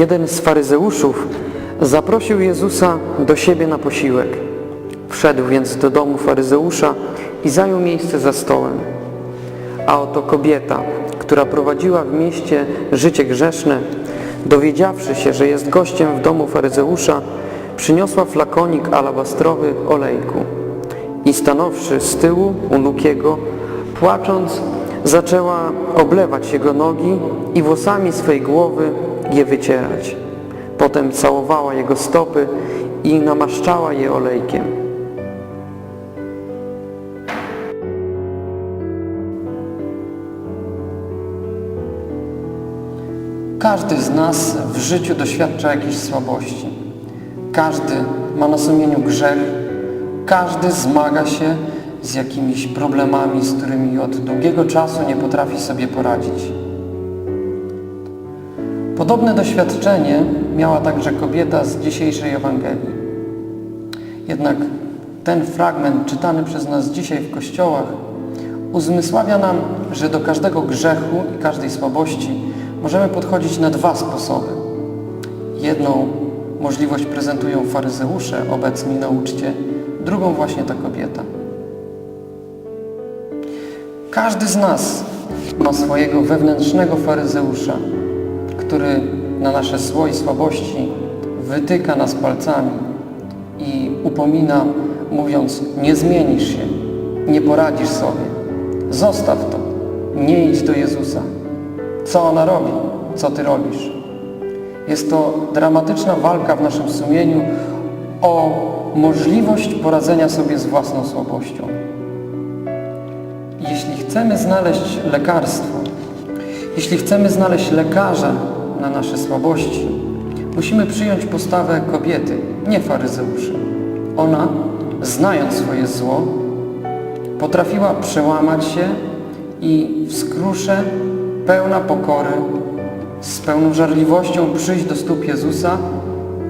Jeden z faryzeuszów zaprosił Jezusa do siebie na posiłek. Wszedł więc do domu faryzeusza i zajął miejsce za stołem. A oto kobieta, która prowadziła w mieście życie grzeszne, dowiedziawszy się, że jest gościem w domu faryzeusza, przyniosła flakonik alabastrowy olejku i stanowszy z tyłu u nóg jego, płacząc, zaczęła oblewać jego nogi i włosami swej głowy je wycierać. Potem całowała jego stopy i namaszczała je olejkiem. Każdy z nas w życiu doświadcza jakiejś słabości. Każdy ma na sumieniu grzech. Każdy zmaga się z jakimiś problemami, z którymi od długiego czasu nie potrafi sobie poradzić. Podobne doświadczenie miała także kobieta z dzisiejszej Ewangelii. Jednak ten fragment czytany przez nas dzisiaj w kościołach uzmysławia nam, że do każdego grzechu i każdej słabości możemy podchodzić na dwa sposoby. Jedną możliwość prezentują faryzeusze obecni na uczcie, drugą właśnie ta kobieta. Każdy z nas ma swojego wewnętrznego faryzeusza, który na nasze zło i słabości wytyka nas palcami i upomina, mówiąc, nie zmienisz się, nie poradzisz sobie, zostaw to, nie idź do Jezusa. Co ona robi? Co ty robisz? Jest to dramatyczna walka w naszym sumieniu o możliwość poradzenia sobie z własną słabością. Jeśli chcemy znaleźć lekarstwo, jeśli chcemy znaleźć lekarza na nasze słabości, musimy przyjąć postawę kobiety, nie faryzeuszy. Ona, znając swoje zło, potrafiła przełamać się i w skrusze, pełna pokory, z pełną żarliwością przyjść do stóp Jezusa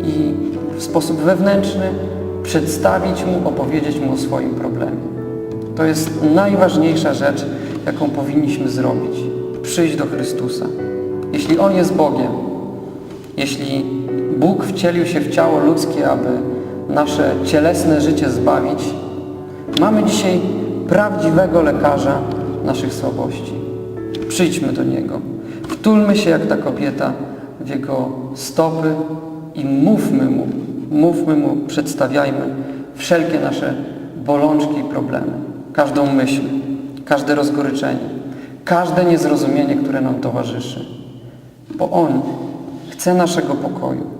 i w sposób wewnętrzny przedstawić Mu, opowiedzieć Mu o swoim problemie. To jest najważniejsza rzecz, jaką powinniśmy zrobić. Przyjść do Chrystusa. Jeśli On jest Bogiem, jeśli Bóg wcielił się w ciało ludzkie, aby nasze cielesne życie zbawić, mamy dzisiaj prawdziwego lekarza naszych słabości. Przyjdźmy do Niego. Wtulmy się jak ta kobieta w Jego stopy i mówmy Mu, mówmy Mu, przedstawiajmy wszelkie nasze bolączki i problemy. Każdą myśl, każde rozgoryczenie, każde niezrozumienie, które nam towarzyszy. Bo On chce naszego pokoju.